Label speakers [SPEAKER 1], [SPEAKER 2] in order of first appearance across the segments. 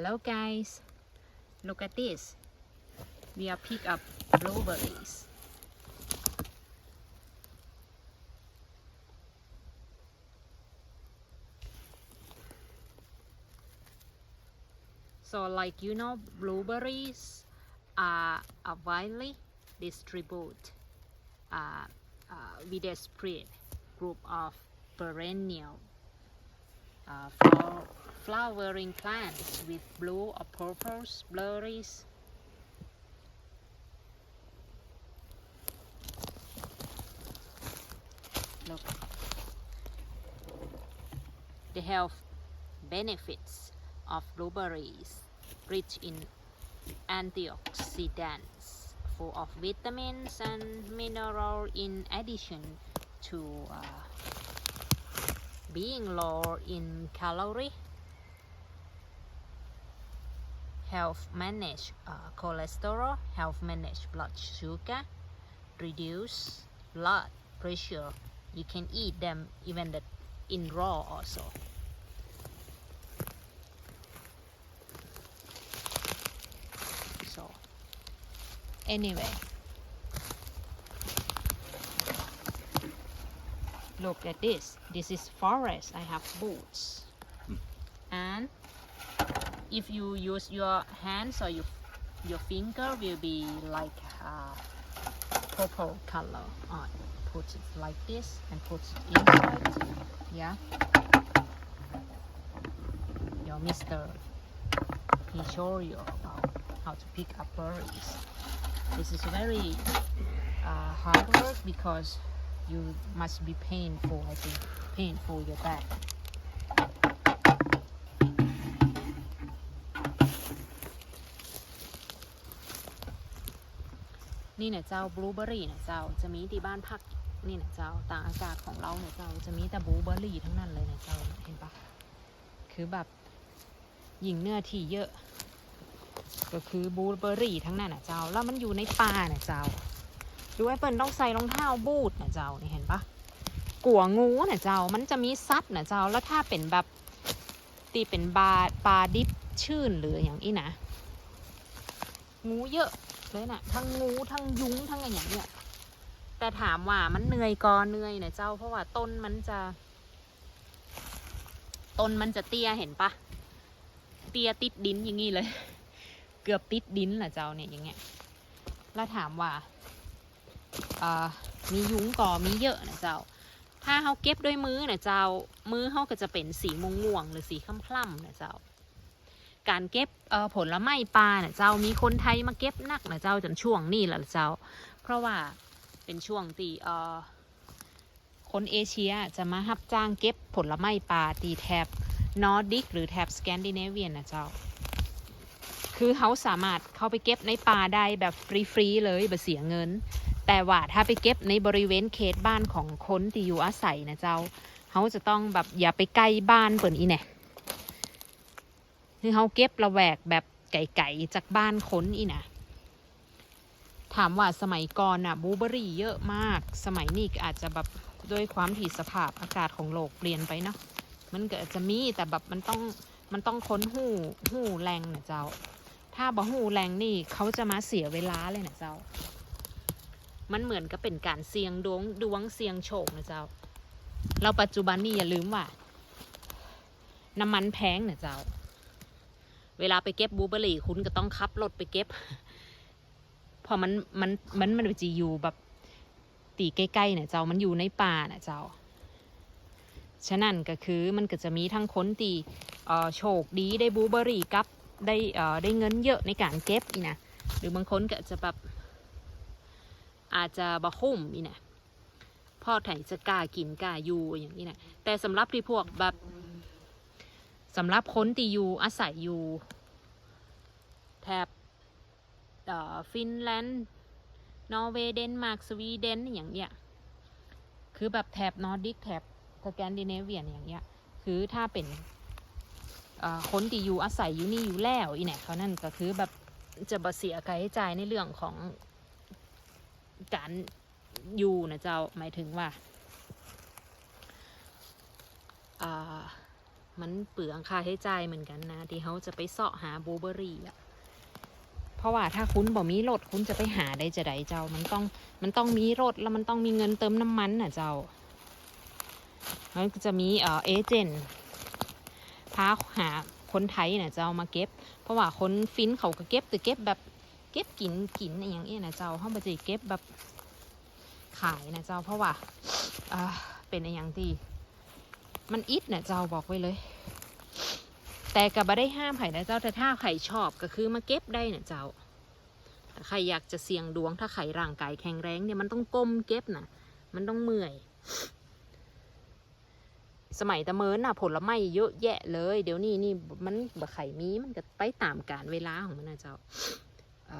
[SPEAKER 1] Hello guys, look at this. We are pick up blueberries. So like you know, blueberries are, are widely distributed uh, uh, with a spread group of perennial uh, flower, flowering plants with blue or purple berries. Look, the health benefits of blueberries rich in antioxidants full of vitamins and mineral in addition to uh, being low in calorie help manage uh, cholesterol help manage blood sugar reduce blood pressure. You can eat them even the, in raw also. So anyway. Look at this. This is forest. I have boots. And if you use your hands or your your finger will be like uh, purple color on put it like this and put it inside yeah. Your mister he show you about how to pick up berries. This is very uh, hard work because you must be painful I think painful your back นี่เนี่ยเจ้าบลูเบอรี่เนี่ยเจ้าจะมีที่บ้านพักนี่เนี่ยเจ้าต่างอากาศของเราเนี่ยเจ้าจะมีแต่บลูเบอรี่ทั้งนั้นเลยเนี่ยเจ้าเห็นปะคือแบบหญิงเนื้อที่เยอะ ก็คือบลูเบอรี่ทั้งนั้นน่ะเจ้าแล้วมันอยู่ในป่าเนี่ยเจ้าดูไอ้เปิ้ลต้องใส่รองเท้าบูทเนี่ยเจ้านี่เห็นปะกัวงูเนี่ยเจ้ามันจะมีซัดเนี่ยเจ้าแล้วถ้าเป็นแบบตีเป็นบาปลาดิบชื่นหรืออย่างนี้นะ งูเยอะเลยนะ่ะ ทั้งงูทั้งยุ้งทั้งอะไรอย่างเนี้ยแต่ถามว่ามันเหนื่อยก็เหนื่อยนะเจ้าเพราะว่าต้นมันจะ ต้นมันจะเตี้ยเห็นปะเตี้ยติดดินอย่างงี้เลย เกือบติดดินแหละเจ้าเนี่ยอย่างเงี้ยแล้วถามว่าอ่ามียุ้งก่อมีเยอะนะเจ้า ถ้าเขาเก็บด้วยมือนะเจ้า มือเขาก็จะเป็นสีม่วงๆหรือสีคล้ำๆนะเจ้า การเก็บเอ่อผลไม้ปลาเนี่ยเจ้ามีคนไทยมาเก็บนักนะเจ้าจนช่วงนี้แหละเจ้า เพราะว่าเป็นช่วงตีเอ่อคนเอเชียจะมารับจ้างเก็บผลไม้ปลาตีแถบนอร์ดิกหรือแถบสแกนดิเนเวียนนะเจ้า คือเขาสามารถเข้าไปเก็บในป่าได้แบบฟรีๆเลยแบบเสียเงิน แต่ว่าถ้าไปเก็บในบริเวณเขตบ้านของคนที่อยู่อาศัยนะเจ้าเขาจะต้องแบบอย่าไปใกล้บ้านเปิ่นอีแน่ คือเขาเก็บระแวกแบบไก่ๆจากบ้านค้นอีนะถามว่าสมัยก่อนน่ะบูเบอรี่เยอะมาก สมัยนี้อาจจะแบบด้วยความที่สภาพอากาศของโลกเปลี่ยนไปเนาะมันก็อาจจะมีแต่แบบมันต้องมันต้องค้นหูหูแรงนะเจ้า ถ้าบ่หูแรงนี่เขาจะมาเสียเวลาเลยนะเจ้า มันเหมือนกับเป็นการเสี่ยงดวงดวงเสี่ยงโชคนะเจ้า เราปัจจุบันนี่อย่าลืมว่า น้ำมันแพงนะเจ้า เวลาไปเก็บบลูเบอร์รี่คุณก็ต้องขับรถไปเก็บ พอมันมันมันมันจะอยู่แบบตีใกล้ๆเนี่ยเจ้ามันอยู่ในป่าน่ะเจ้า ฉะนั้นก็คือมันก็จะมีทั้งคนตีเอ่อโชคดีได้บลูเบอร์รี่กับได้เอ่อได้เงินเยอะในการเก็บอีนะหรือบางคนก็จะแบบอาจจะบะคุ้มอีนะพ่อไถจะกล้ากินกล้าอยู่อย่างนี้นะแต่สำหรับที่พวกแบบ สำหรับคนที่อยู่อาศัยอยู่แถบฟินแลนด์ นอร์เวย์ เดนมาร์ก สวีเดน อย่างเงี้ย คือแบบแถบนอร์ดิกแถบสแกนดิเนเวียนอย่างเงี้ย คือถ้าเป็นเอ่อคนที่อยู่อาศัยอยู่นี่อยู่แล้วอีเนี่ยเขานั่นก็คือแบบจะบเสียค่าใช้จ่ายในเรื่องของการอยู่นะเจ้าหมายถึงว่า อ่า มันเปลืองค่าใช้จ่ายเหมือนกันนะ ที่เขาจะไปเสาะหาบูเบอร์รี่อะเพราะว่าถ้าคุณบ่มีรถคุณจะไปหาได้จะไดเจ้า มันต้องมันต้องมีรถแล้วมันต้องมีเงินเติมน้ำมันน่ะเจ้ามันจะมีเออเอเจนต์พาหาคนไทยเนี่ยเจ้ามาเก็บ เพราะว่าคนฟินเขาก็เก็บแต่เก็บแบบเก็บกินกินอย่างเงี้ยนะเจ้าเขาบ่จะเก็บแบบขายนะเจ้า เพราะว่าเป็นอย่างที่ มันอิดนะเจ้าบอกไว้เลย แต่ก็บ่ได้ห้ามไผ่นะเจ้าแต่ถ้าใครชอบก็คือมาเก็บได้นะเจ้าแต่ใครอยากจะเสี่ยงดวงถ้าใครร่างกายแข็งแรงเนี่ยมันต้องก้มเก็บนะมันต้องเมื่อย สมัยตะเมินน่ะ ผลไม้เยอะแยะเลย เดี๋ยวนี้นี่มันบะไข่มีมันก็ไปตามกาลเวลาของมันนะเจ้าเอ่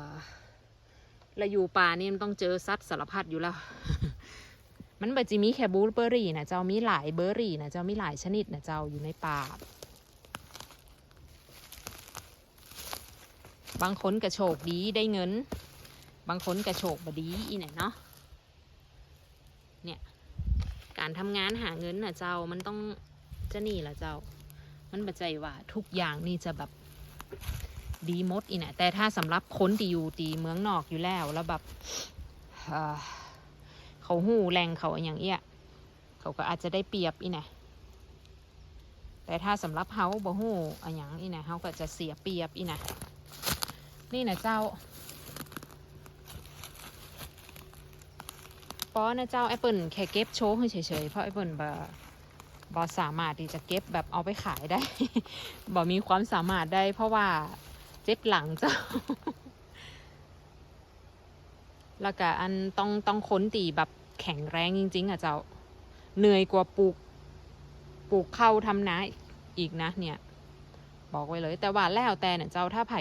[SPEAKER 1] อยู่ป่านี่มันต้องเจอสัตว์สารพัดอยู่แล้ว มันบัจิมีแค่บลูเบอร์รี่นะเจ้ามีหลายเบอร์รี่นะเจ้ามีหลายชนิดนะเจ้าอยู่ในป่าบางคนกระโชคดีได้เงิน บางคนกระโชคบดีอีเนี่ยเนาะการทำงานหาเงินนะเจ้ามันต้องจะนี่ละเจ้า มันบัจใจว่าทุกอย่างนี่จะแบบดีมดอีน่ะแต่ถ้าสำหรับคนที่อยู่ตีเมืองนอกอยู่แล้วแล้วแบบ เขาหูแรงเขาอย่างเอี้ยเขาก็อาจจะได้เปรียบอีน่ะแต่ถ้าสำหรับเฮาบ่หูอะหยังอีน่ะเฮาก็จะเสียเปรียบอีน่ะนี่นะเจ้าป้อนะเจ้าแอปเปิลแค่เก็บโชว์เฉยๆเพราะแอปเปิลบอบอสามารถที่จะเก็บแบบเอาไปขายได้บอมีความสามารถได้ เพราะว่าเจ็บหลังเจ้า แล้วก็อันต้องต้องค้นตีแบบ แข็งแรงจริง ๆ อะเจ้า เหนื่อยกว่าปลูก ปลูกข้าวทำนาอีกนะเนี่ย บอกไว้เลย แต่ว่าแล้วแต่เนี่ยเจ้าถ้าไผ่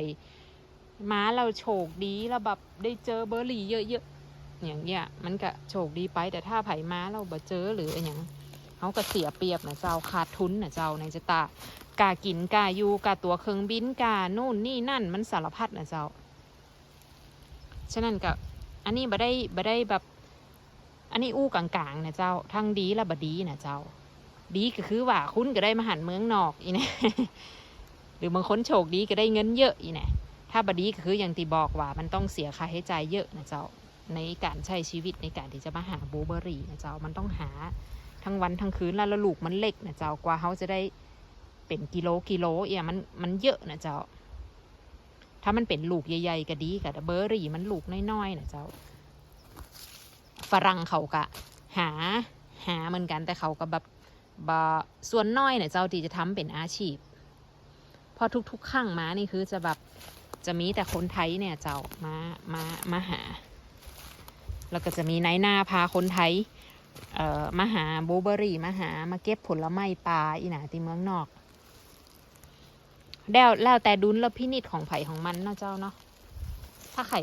[SPEAKER 1] ม้าเราโชคดีแล้วแบบได้เจอเบอร์รี่เยอะๆอย่างเงี้ยมันก็โชคดีไปแต่ถ้าไผ่ม้าเราบ่เจอหรืออะไรอย่างเขาก็เสียเปรียบนะเจ้าขาดทุนนะเจ้าในจะตากากินกาอยู่กาตัวเครื่องบินกาโน่นนี่นั่นมันสารพัดนะเจ้า ฉะนั้นก็อันนี้บ่ได้บ่ได้แบบ อันนี้อู้กลางๆนะเจ้า ทั้งดีและบดีนะเจ้า ดีก็คือว่าคุณก็ได้มาหันเมืองนอกอีนี่ยหรือบางคนโชคดีก็ได้เงินเยอะอีนี่ยถ้าบดีก็คืออย่างที่บอกว่ามันต้องเสียค่าใช้จ่ายเยอะนะเจ้า ในการใช้ชีวิตในการที่จะมาหาบลูเบอรี่นะเจ้า มันต้องหาทั้งวันทั้งคืนแล้วแล้วลูกมันเล็กนะเจ้ากว่าเขาจะได้เป็นกิโลกิโลเอียมันมันเยอะนะเจ้า ถ้ามันเป็นลูกใหญ่ๆก็ดีกับเบอร์รี่มันลูกน้อยๆนะเจ้า ฝรั่งเขาก็หาหาเหมือนกันแต่เขาก็แบบบส่วนน้อยเนี่ยเจ้าที่จะทำเป็นอาชีพพอทุกๆครั้งมานี่คือจะแบบจะมีแต่คนไทยเนี่ยเจ้ามามามาหา แล้วก็จะมีไนท์หน้าพาคนไทยเอ่อมาหาบูเบอรี่มาหามาเก็บผลไม้ป่าอีหนาที่เมืองนอกแล้วแล้วแต่ดุลและพินิจของไผ่ของมันเนาะเจ้าเนาะถ้าไข่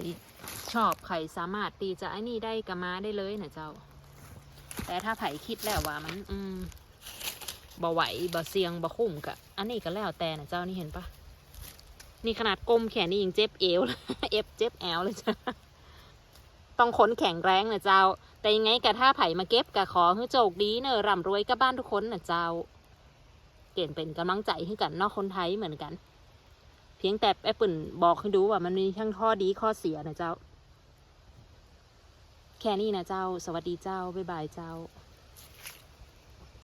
[SPEAKER 1] ชอบไข่สามารถตีจะไอ้นี่ได้ก็มาได้เลยนะเจ้า แต่ถ้าไผ่คิดแล้วว่ามัน อืมบ่ไหวบ่เสียงบ่คุ้มกะอันนี้ก็แล้วแต่นะเจ้านี่เห็นปะนี่ขนาดกลมแขนนี่ยังเจ็บเอวเลยเอฟเจ็บแอวเลยจ้ะต้องขนแข็งแรงนะเจ้า แต่ยังไงกะถ้าไผ่มาเก็บกะขอให้โจกดีเนอะร่ำรวยกับบ้านทุกคนนะเจ้าเปลี่นเป็นกำลังใจให้กันนอกคนไทยเหมือนกัน พียงแต่แอปเปิลบอกให้ดูว่ามันมีทั้งข้อดีข้อเสียนะเจ้า แค่นี้นะเจ้า สวัสดีเจ้า บ๊ายบายเจ้า